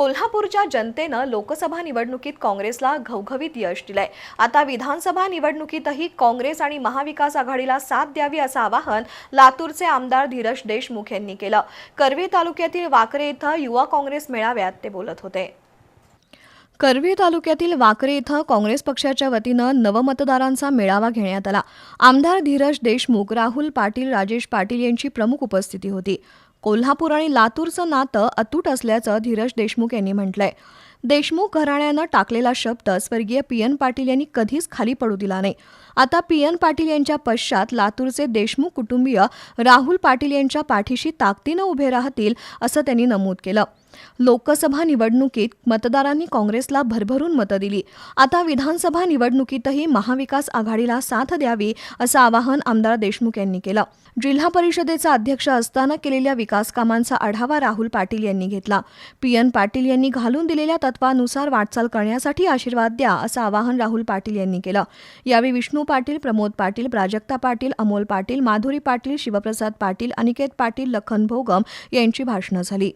कोल्हापूरच्या जनतेनं लोकसभा निवडणुकीत काँग्रेसला घवघवीत यश दिलंय. आता विधानसभा निवडणुकीतही काँग्रेस आणि महाविकास आघाडीला साथ द्यावी असं आवाहन लातूरचे आमदार धीरज देशमुख यांनी केलं. करवी तालुक्यातील वाकरे इथं युवा काँग्रेस मेळाव्यात ते बोलत होते. करवी तालुक्यातील वाकरे इथं काँग्रेस पक्षाच्या वतीनं नवमतदारांचा मेळावा घेण्यात आला. आमदार धीरज देशमुख राहुल पाटील राजेश पाटील यांची प्रमुख उपस्थिती होती. कोल्हापूर आणि लातूरचं नातं अतूट असल्याचं धीरज देशमुख यांनी म्हटलंय. देशमुख घराण्यानं टाकलेला शब्द स्वर्गीय पी एन पाटील यांनी कधीच खाली पडू दिला नाही. आता पी एन पाटील यांच्या पश्चात लातूरचे देशमुख कुटुंबीय राहुल पाटील यांच्या पाठीशी ताकदीनं उभे राहतील असं त्यांनी नमूद केलं. लोकसभा निवडणुकीत मतदारांनी काँग्रेसला भरभरून मतं दिली. आता विधानसभा निवडणुकीतही महाविकास आघाडीला साथ द्यावी असं आवाहन आमदार देशमुख यांनी केलं. जिल्हा परिषदेचा अध्यक्ष असताना केलेल्या विकास कामांचा आढावा राहुल पाटील यांनी घेतला. पी एन पाटील यांनी घालून दिलेल्या तत्वानुसार वाटचाल करण्यासाठी आशीर्वाद द्या असं आवाहन राहुल पाटील यांनी केलं. यावेळी विष्णू पाटील प्रमोद पाटील प्राजक्ता पाटील अमोल पाटील माधुरी पाटील शिवप्रसाद पाटील अनिकेत पाटील लखन भोगम यांची भाषणं झाली.